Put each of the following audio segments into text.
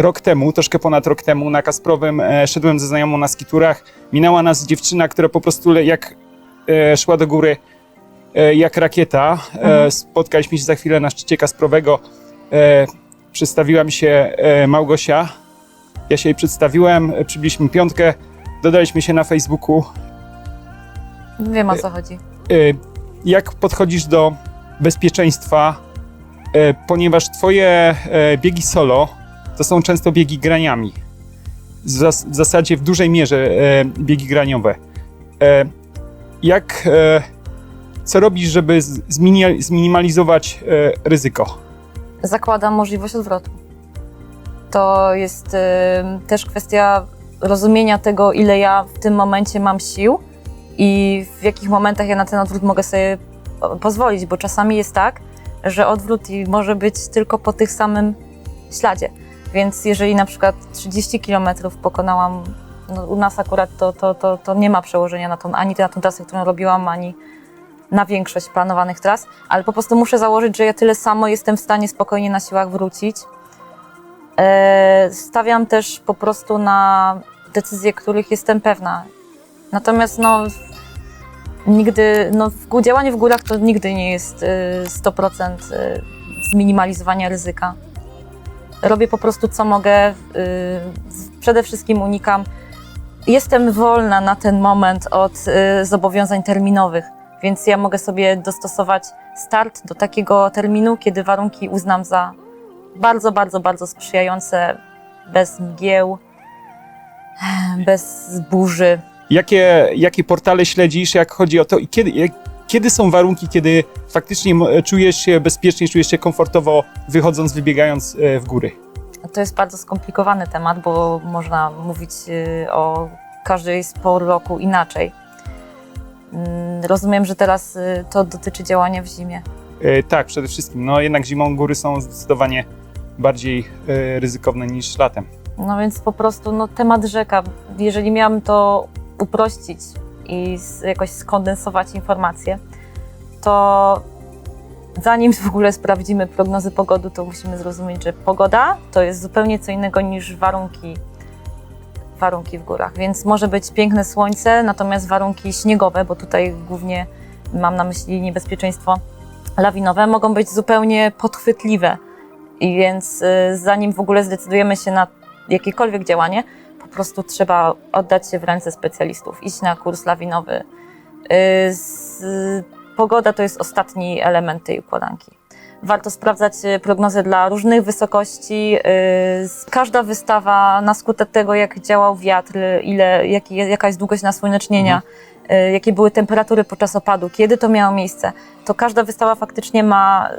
rok temu, troszkę ponad rok temu na Kasprowym e, szedłem ze znajomą na skiturach. Minęła nas dziewczyna, która po prostu le- jak e, szła do góry e, jak rakieta. E, spotkaliśmy się za chwilę na szczycie Kasprowego. E, przedstawiła mi się e, Małgosia. Ja się jej przedstawiłem, e, przybiliśmy piątkę, dodaliśmy się na Facebooku. Wiem o co chodzi. E, jak podchodzisz do bezpieczeństwa, e, ponieważ twoje e, biegi solo to są często biegi graniami. W, zas- w zasadzie w dużej mierze e, biegi graniowe. E, jak, e, co robisz, żeby zmini- zminimalizować e, ryzyko? Zakładam możliwość odwrotu. To jest ym, też kwestia rozumienia tego, ile ja w tym momencie mam sił i w jakich momentach ja na ten odwrót mogę sobie po- pozwolić, bo czasami jest tak, że odwrót może być tylko po tych samym śladzie. Więc jeżeli na przykład 30 km pokonałam, no u nas akurat to, to, to, to nie ma przełożenia na tą, ani na tą trasę, którą robiłam, ani na większość planowanych tras, ale po prostu muszę założyć, że ja tyle samo jestem w stanie spokojnie na siłach wrócić. E, stawiam też po prostu na decyzje, których jestem pewna. Natomiast no, nigdy, no, działanie w górach to nigdy nie jest e, 100% e, zminimalizowania ryzyka. Robię po prostu co mogę. z- Przede wszystkim unikam. Jestem wolna na ten moment od e, zobowiązań terminowych, więc ja mogę sobie dostosować start do takiego terminu, kiedy warunki uznam za bardzo, bardzo, bardzo sprzyjające, bez mgieł, bez burzy. Jakie, jakie portale śledzisz, jak chodzi o to i kiedy, jak, kiedy są warunki, kiedy faktycznie czujesz się bezpiecznie, czujesz się komfortowo wychodząc, wybiegając e, w góry? To jest bardzo skomplikowany temat, bo można mówić y, o każdej z por roku inaczej. Mm, Rozumiem, że teraz y, to dotyczy działania w zimie. E, tak, przede wszystkim. No jednak zimą góry są zdecydowanie bardziej e, ryzykowne niż latem. No więc po prostu no, temat rzeka. Jeżeli miałam to uprościć i jakoś skondensować informacje, to zanim w ogóle sprawdzimy prognozy pogody, to musimy zrozumieć, że pogoda to jest zupełnie co innego niż warunki, warunki w górach. Więc może być piękne słońce, natomiast warunki śniegowe, bo tutaj głównie mam na myśli niebezpieczeństwo lawinowe, mogą być zupełnie podchwytliwe. I więc y, zanim w ogóle zdecydujemy się na jakiekolwiek działanie, prostu trzeba oddać się w ręce specjalistów, iść na kurs lawinowy. Y, Pogoda to jest ostatni element tej układanki. Warto sprawdzać y, prognozy dla różnych wysokości. y, Każda wystawa na skutek tego, jak działał wiatr, ile, jaka jest długość nasłonecznienia, y, jakie były temperatury podczas opadu, kiedy to miało miejsce, to każda wystawa faktycznie ma,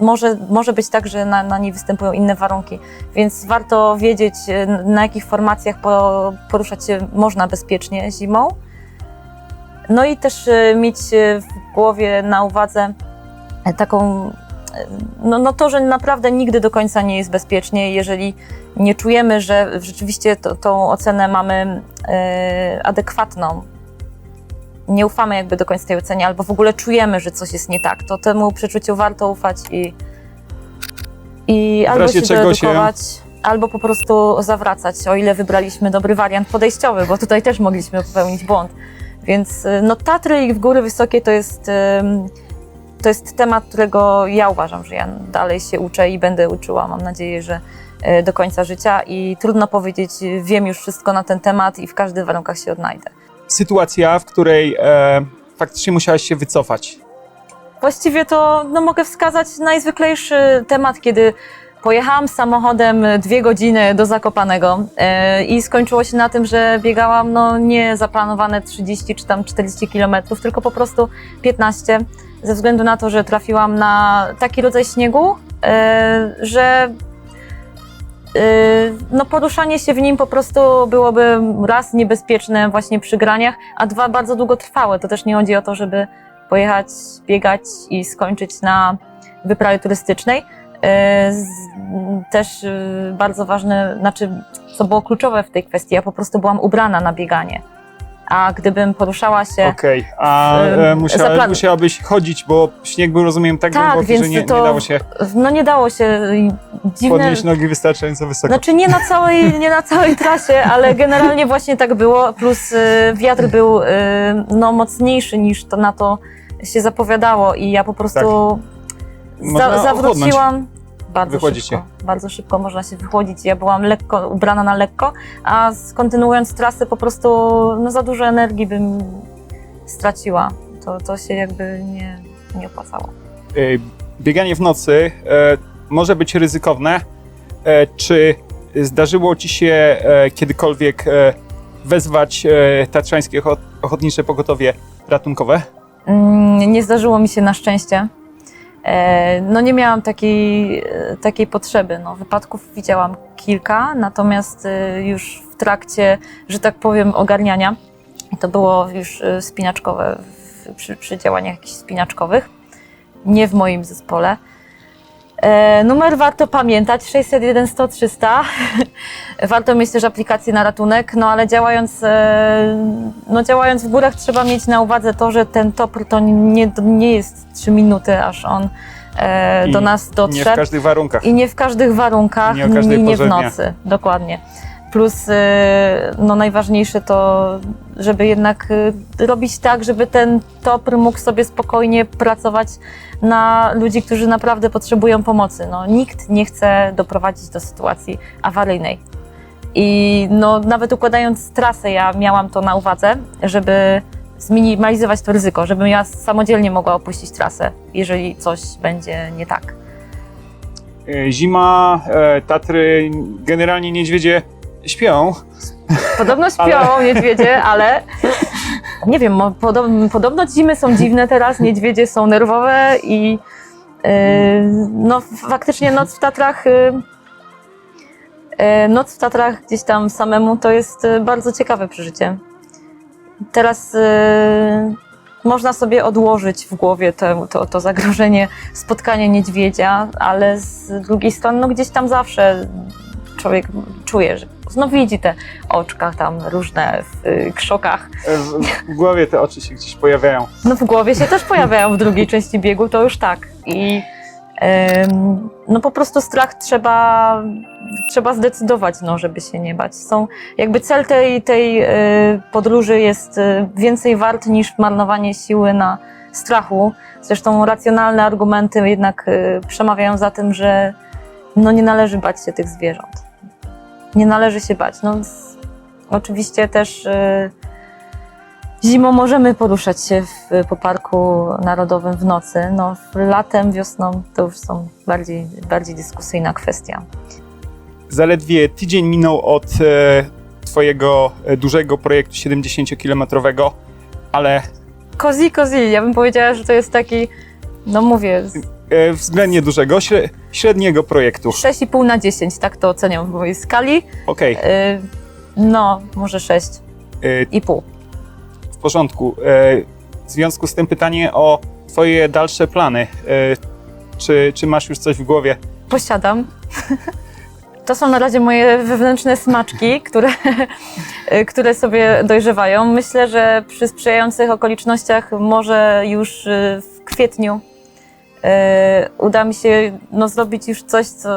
może, może być tak, że na, na niej występują inne warunki. Więc warto wiedzieć, e, na jakich formacjach po, poruszać się można bezpiecznie zimą. No i też e, mieć e, w głowie na uwadze taką, no, no to, że naprawdę nigdy do końca nie jest bezpiecznie, jeżeli nie czujemy, że rzeczywiście to, tą ocenę mamy adekwatną. Nie ufamy jakby do końca tej ocenie, albo w ogóle czujemy, że coś jest nie tak, to temu przeczuciu warto ufać i, i albo się czego się- albo po prostu zawracać, o ile wybraliśmy dobry wariant podejściowy, bo tutaj też mogliśmy popełnić błąd. Więc y, no, Tatry i w góry wysokie to jest, to jest temat, którego ja uważam, że ja dalej się uczę i będę uczyła, mam nadzieję, że y, do końca życia i trudno powiedzieć, wiem już wszystko na ten temat i w każdych warunkach się odnajdę. Sytuacja, w której e, faktycznie musiałaś się wycofać. Właściwie to no, mogę wskazać najzwyklejszy temat, kiedy pojechałam samochodem dwie godziny do Zakopanego e, i skończyło się na tym, że biegałam no, nie zaplanowane 30 czy tam 40 kilometrów, tylko po prostu 15, ze względu na to, że trafiłam na taki rodzaj śniegu, e, że no, poruszanie się w nim po prostu byłoby raz niebezpieczne właśnie przy graniach, a dwa bardzo długotrwałe. To też nie chodzi o to, żeby pojechać, biegać i skończyć na wyprawie turystycznej. Z- Też e, bardzo ważne, znaczy, co było kluczowe w tej kwestii, ja po prostu byłam ubrana na bieganie. A gdybym poruszała się. Okej, a e, musiała, zaplan- musiałabyś chodzić, bo śnieg był, rozumiem, tak, Tak, głęboki, więc że nie, to- nie dało się No nie dało się. Dziwne. podnieść nogi wystarczająco wysoko. Znaczy nie na całej, nie na całej trasie, ale generalnie właśnie tak było. Plus y, wiatr był y, no, mocniejszy niż to na to się zapowiadało i ja po prostu Można za, zawróciłam. Bardzo Wychodzicie. szybko, bardzo szybko można się wychłodzić. Ja byłam lekko, ubrana na lekko, a z- kontynuując trasę po prostu no, za dużo energii bym straciła. To, to się jakby nie, nie opłacało. E, bieganie w nocy e, może być ryzykowne. E, czy zdarzyło ci się e, kiedykolwiek e, wezwać e, Tatrzańskie Ocho- Ochotnicze Pogotowie Ratunkowe? Mm, Nie zdarzyło mi się na szczęście. E, No nie miałam takiej, e, takiej potrzeby. No, wypadków widziałam kilka, natomiast e, już w trakcie, że tak powiem, ogarniania, to było już spinaczkowe, przy, przy działaniach jakichś spinaczkowych, nie w moim zespole. E, Numer warto pamiętać 601 100 300. warto mieć też aplikację na ratunek, no ale działając, e, no działając w górach trzeba mieć na uwadze to, że ten topór to nie, nie jest 3 minuty, aż on e, I do nas Nie w dotrze. każdych warunkach. I nie w każdych warunkach, Nie nie w nocy, dokładnie. Plus no najważniejsze to, żeby jednak y, robić tak, żeby ten topr mógł sobie spokojnie pracować na ludzi, którzy naprawdę potrzebują pomocy. No, nikt nie chce doprowadzić do sytuacji awaryjnej. I no, nawet układając trasę, ja miałam to na uwadze, żeby zminimalizować to ryzyko, żebym ja samodzielnie mogła opuścić trasę, jeżeli coś będzie nie tak. E, Zima, e, Tatry, generalnie niedźwiedzie śpią. Podobno śpią niedźwiedzie, ale nie wiem, podobno, zimy są dziwne teraz, niedźwiedzie są nerwowe i yy, no faktycznie noc w Tatrach yy, noc w Tatrach gdzieś tam samemu to jest yy, bardzo ciekawe przeżycie. Teraz yy, można sobie odłożyć w głowie to, to, to zagrożenie spotkania niedźwiedzia, ale z drugiej strony no gdzieś tam zawsze człowiek czuje, że no widzi te oczka tam różne w y, krzokach. W, w głowie te oczy się gdzieś pojawiają. No w głowie się też pojawiają w drugiej części biegu, to już tak. I ym, no po prostu strach trzeba, trzeba zdecydować, no, żeby się nie bać. Są, jakby cel tej, tej y, podróży jest y, więcej wart niż marnowanie siły na strachu. Zresztą racjonalne argumenty jednak y, przemawiają za tym, że no nie należy bać się tych zwierząt. Nie należy się bać. No, oczywiście też y, zimą możemy poruszać się w, po Parku Narodowym w nocy. No, latem, wiosną to już są bardziej, bardziej dyskusyjna kwestia. Zaledwie tydzień minął od e, Twojego e, dużego projektu 70-kilometrowego, ale Kozi, kozi, ja bym powiedziała, że to jest taki, no mówię, e, względnie dużego, śre- średniego projektu. 6,5 na 10, tak to oceniam w mojej skali. Okej, Y, no, może 6,5. e, w porządku. E, w związku z tym pytanie o Twoje dalsze plany. E, czy, czy masz już coś w głowie? Posiadam. To są na razie moje wewnętrzne smaczki, które, które sobie dojrzewają. Myślę, że przy sprzyjających okolicznościach może już y, w kwietniu uda mi się no, zrobić już coś, co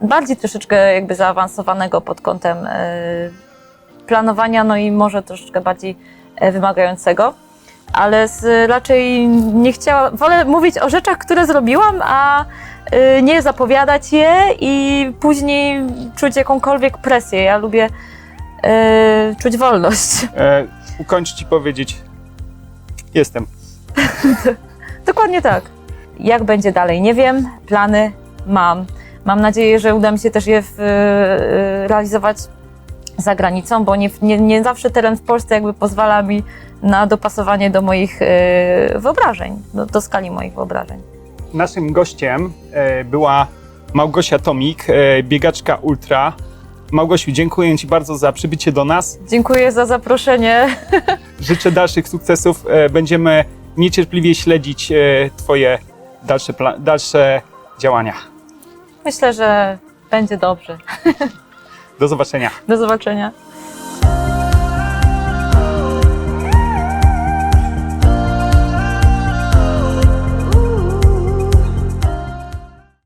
bardziej troszeczkę jakby zaawansowanego pod kątem y, planowania, no i może troszeczkę bardziej e, wymagającego. Ale z, raczej nie chciała, wolę mówić o rzeczach, które zrobiłam, a nie zapowiadać je i później czuć jakąkolwiek presję. Ja lubię y, czuć wolność. E, ukończyć i powiedzieć: Jestem. Dokładnie tak. Jak będzie dalej, nie wiem. Plany mam. Mam nadzieję, że uda mi się też je w, y, realizować za granicą, bo nie, nie, nie zawsze teren w Polsce jakby pozwala mi na dopasowanie do moich y, wyobrażeń, do, do skali moich wyobrażeń. Naszym gościem była Małgosia Tomik, biegaczka ultra. Małgosiu, dziękuję Ci bardzo za przybycie do nas. Dziękuję za zaproszenie. Życzę dalszych sukcesów. Będziemy niecierpliwie śledzić e, Twoje dalsze, dalsze działania. Myślę, że będzie dobrze. Do zobaczenia. Do zobaczenia.